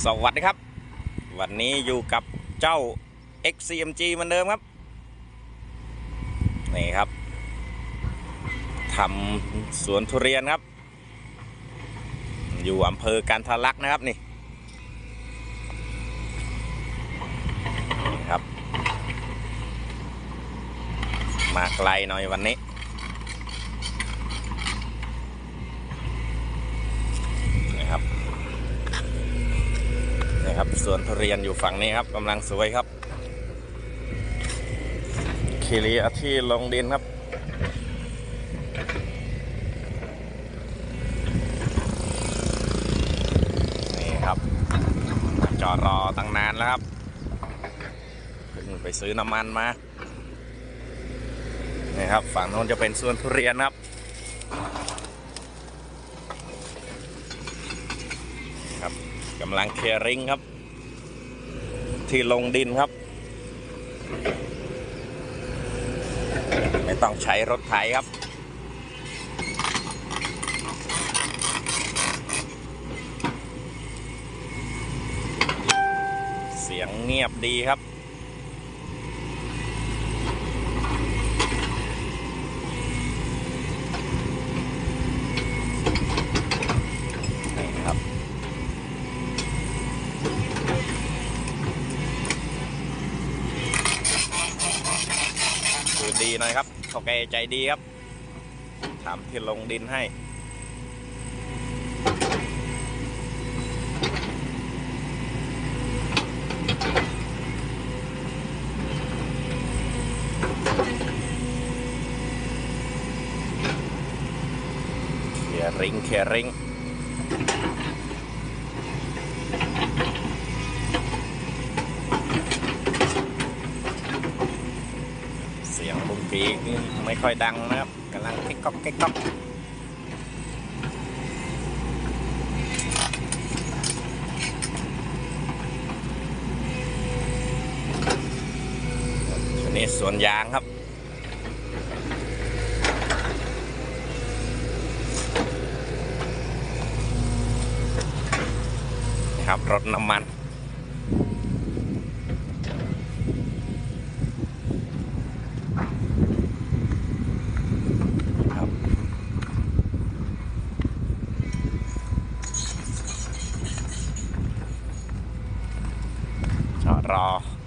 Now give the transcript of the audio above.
สวัสดีครับ วันนี้อยู่กับเจ้า XCMG เหมือนเดิมครับ นี่ครับทำสวนทุเรียนครับ อยู่อำเภอกันทะลักนะครับนี่นี่ครับ มาไกลหน่อยวันนี้ นะครับ นี่ครับ สวนทุเรียนอยู่ฝั่งนี้ครับกำลังสวยครับคีรีอาที่ลงดินครับนี่ครับจอดรอตั้งนานแล้วครับเพิ่งไปซื้อน้ำมันมานี่ครับฝั่งโน้นจะเป็นสวนทุเรียนครับครับกำลังเคลียร์ริงครับ ที่ลงดินครับ ไม่ต้องใช้รถไถครับ เสียงเงียบดีครับ นี่ครับ ดีหน่อยครับเขาแกใจดีครับทำที่ลงดินให้เคียริงเคียริง เสียงบุ้ง ปีกนี่ไม่ค่อยดังนะครับกำลังเก๊กก๊อกเก๊กก๊อกนนี้สวนยางครับครับรถน้ำมัน Sarah.